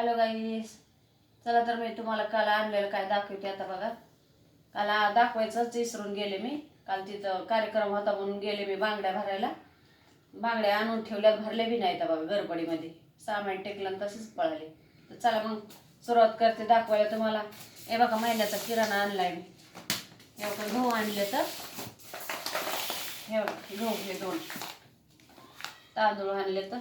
Hello गाईस चला तर मी तुम्हाला काल आणलेलं काय दाखवते आता बघा. काल दाखवायचंच विसरून गेले मी. काल तिथं कार्यक्रम होता म्हणून गेले मी बांगड्या भरायला. बांगड्या आणून ठेवल्यात भरले बी नाही बघा गरबडीमध्ये सामान टेकलं तसेच पळाले. तर चला मग सुरुवात करते दाखवायला तुम्हाला. हे बघा महिन्याचा किराणा आणलाय मी. हे बघा गहू आणले तर. हे बघा गहू हे दोन. तांदूळ आणले तर.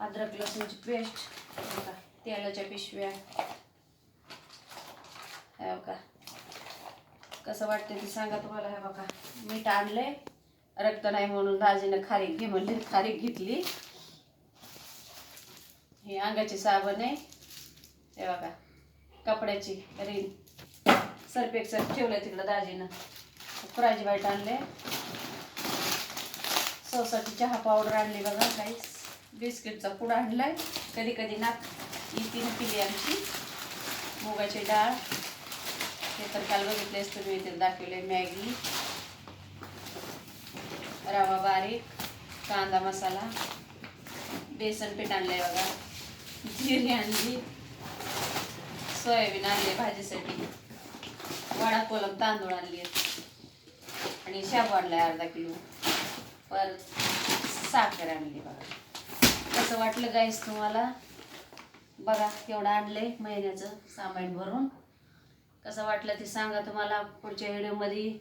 अद्रक लसूणची पेस्ट का तेलाच्या पिशव्या. हे बघा कसं वाटते ते सांगा तुम्हाला हे बघा. मीठ आणले रक्त नाही म्हणून दाजीनं खारीक घे म्हणली खारीक घेतली. हे अंगाची साबण आहे. हे बघा कपड्याची रिन सर्फ एक ठेवलं ठेवलंय तिकडं दाजीनं. फ्रायची वाईट आणले सोसाची चहा पावडर आणली बघा काहीच बिस्किटचा पुडा आणलाय. कधी कधी नाक तीन पिली आमची मुगाची डाळ. हे तर काल बघितले तुम्ही मी इथे दाखवले मॅगी. रवा बारीक कांदा मसाला बेसन पीठ आणलंय बघा. जिरी आणली सोयाबीन आणले भाजीसाठी. वडा कोलम तांदूळ आणले आणि शाबू आणलाय अर्धा किलो. परत साखर आणली बघा. कसं वाटलं गाईस तुम्हाला? बघा केवढं आणलंय महिन्याचं सामान भरून. कसं वाटलं ते सांगा तुम्हाला. पुढच्या व्हिडिओमध्ये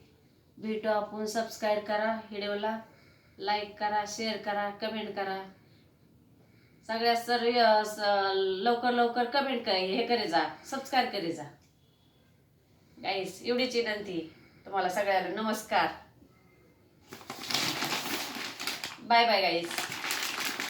भेटू आपण. सबस्क्राईब करा व्हिडिओला. लाईक करा शेअर करा कमेंट करा. सगळ्या सर्व लवकर लवकर कमेंट कर हे करे जा. सबस्क्राईब करे जा. गाईस एवढीच विनंती. तुम्हाला सगळ्याला नमस्कार. बाय बाय गाईस